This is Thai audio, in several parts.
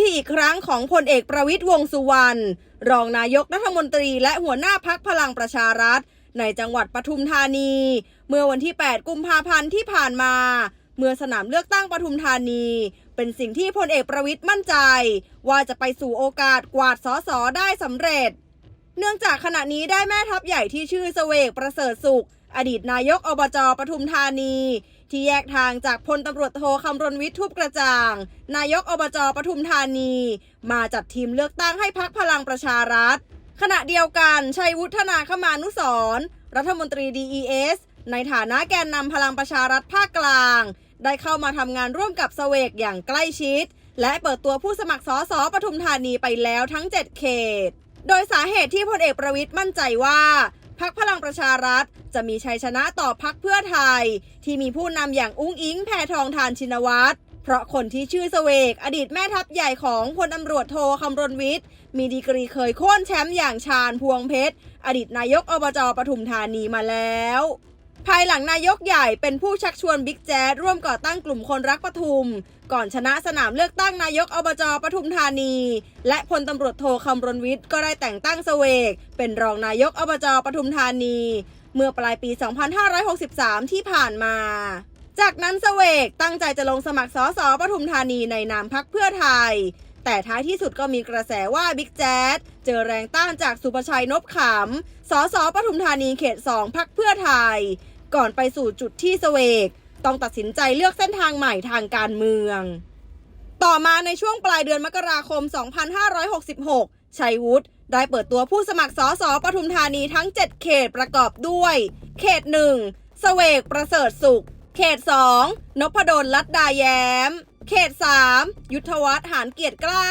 ที่อีกครั้งของพลเอกประวิตยวงสุวรรณรองนายกรัฐมนตรีและหัวหน้าพักพลังประชารัฐ ในจังหวัดปทุมธานี เมื่อวันที่ 8 กุมภาพันธ์ที่ผ่านมา เมื่อสนามเลือกตั้งปทุมธานี เป็นสิ่งที่พลเอกประวิตยมั่นใจ ว่าจะไปสู่โอกาสกวาดสอสอได้สำเร็จ เนื่องจากขณะนี้ได้แม่ทัพใหญ่ที่ชื่อเสวกประเสริฐสุข อดีตนายกอบจปทุมธานี ที่แยกทางจากพลตำรวจโทคำรณวิทย์ทุบกระจ่าง นายกอบจปทุมธานี มาจัดทีมเลือกตั้งให้พักพลังประชารัฐ ขณะเดียวกันชัยวุฒนาคมานุสรรัฐมนตรี DES ในฐานะแกนนำพลังประชารัฐภาคกลาง ได้เข้ามาทำงานร่วมกับเสวกอย่างใกล้ชิด และเปิดตัวผู้สมัครสอสอปทุมธานีไปแล้วทั้ง 7 เขต โดยสาเหตุที่พลเอกประวิตยมั่นใจว่า พักพลังประชารัฐ จะมีชัยชนะต่อพักเพื่อไทย ที่มีผู้นำอย่างอุ้งอิงแพทองทานชินวัตรเพราะคนที่ชื่อเสวก อดีตแม่ทัพใหญ่ของพลตำรวจโทคำรณวิทย์ มีดีกรีเคยโค่นแชมป์อย่างชาญพวงเพชร อดีตนายกอบจปทุมธานีมาแล้ว ภายหลังนายกใหญ่เป็นผู้ชักชวนบิ๊กแจ๊ดร่วมก่อตั้งกลุ่มคนรักปทุม ก่อนชนะสนามเลือกตั้งนายกอบจปทุมธานี และพลตำรวจโทคำรณวิทย์ก็ได้แต่งตั้งเสวก เป็นรองนายกอบจปทุมธานี เมื่อปลายปี 2563 ที่ผ่านมา จากนั้นเสวกตั้งใจจะลงสมัครสสปทุมธานีในนามพักเพื่อไทย แต่ท้ายที่สุดก็มีกระแสว่าบิ๊กแจ๊ดเจอแรงต้านจากสุภชัยนบขำสสปทุมธานีเขต2พักเพื่อไทย ก่อนไปสู่จุดที่เสวก ต้องตัดสินใจเลือกเส้นทางใหม่ทางการเมือง ต่อมาในช่วงปลายเดือนมกราคม 2566 ชัยวุฒิได้เปิดตัวผู้สมัครสสปทุมธานีทั้ง 7 เขตประกอบด้วย เขต1เสวกประเสริฐสุข เขต 2 นพดลลัดดาแย้ม เขต 3 ยุทธวัฒน์หานเกียรติกล้า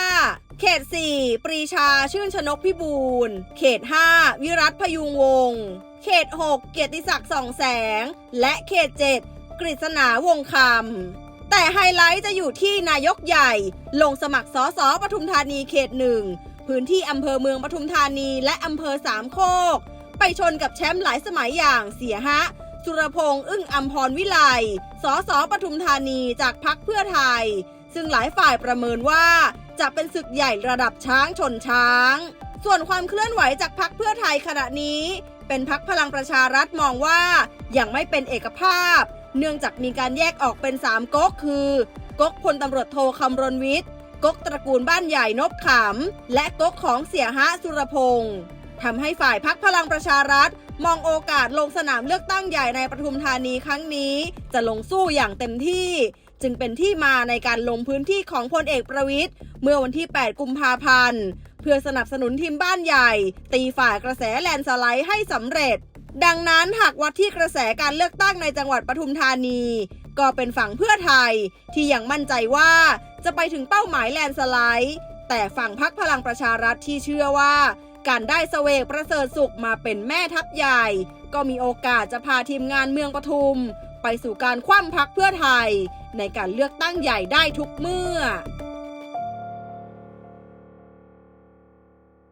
เขต 4 ปรีชาชื่นชนกพิบูลเขต 5 วิรัตพยุงวงศ์เขต 6 เกียรติศักดิ์สองแสง และเขต 7 กฤษณาวงคำแต่ไฮไลท์จะอยู่ที่นายกใหญ่ ลงสมัครสอสอปทุมธานีเขตหนึ่งพื้นที่อำเภอเมืองปทุมธานีและอำเภอสามโคก ไปชนกับแชมป์หลายสมัยอย่างเสียฮะ สุรพงษ์อึ้งอัมพรวิไลสอสอปทุมธานีจากพักเพื่อไทย ซึ่งหลายฝ่ายประเมินว่าจะเป็นศึกใหญ่ระดับช้างชนช้าง ส่วนความเคลื่อนไหวจากพักเพื่อไทยขณะนี้ เป็นพักพลังประชารัฐมองว่ายังไม่เป็นเอกภาพ เนื่องจากมีการแยกออกเป็น3ก๊กคือก๊กพลตำรวจโทคำรณวิทย์ก๊กตระกูลบ้านใหญ่นบขำและก๊กของเสียฮะสุรพงษ์ ทำให้ฝ่ายพักพลังประชารัฐ มองโอกาสลงสนามเลือกตั้งใหญ่ในปทุมธานีครั้งนี้ จะลงสู้อย่างเต็มที่ จึงเป็นที่มาในการลงพื้นที่ของพลเอกประวิทย์เมื่อวันที่ 8 กุมภาพันธ์ เพื่อสนับสนุนทีมบ้านใหญ่ ตีฝ่ายกระแสแลนสไลด์ให้สำเร็จ ดังนั้นหากวัดที่กระแสการเลือกตั้งในจังหวัดปทุมธานี ก็เป็นฝั่งเพื่อไทย ที่ยังมั่นใจว่าจะไปถึงเป้าหมายแลนสไลด์แต่ฝั่งพักพลังประชารัฐที่เชื่อว่า การได้เสวกประเสริฐสุขมาเป็นแม่ทัพใหญ่ ก็มีโอกาสจะพาทีมงานเมืองปทุม ไปสู่การคว่ำพักเพื่อไทย ในการเลือกตั้งใหญ่ได้ทุกเมื่อ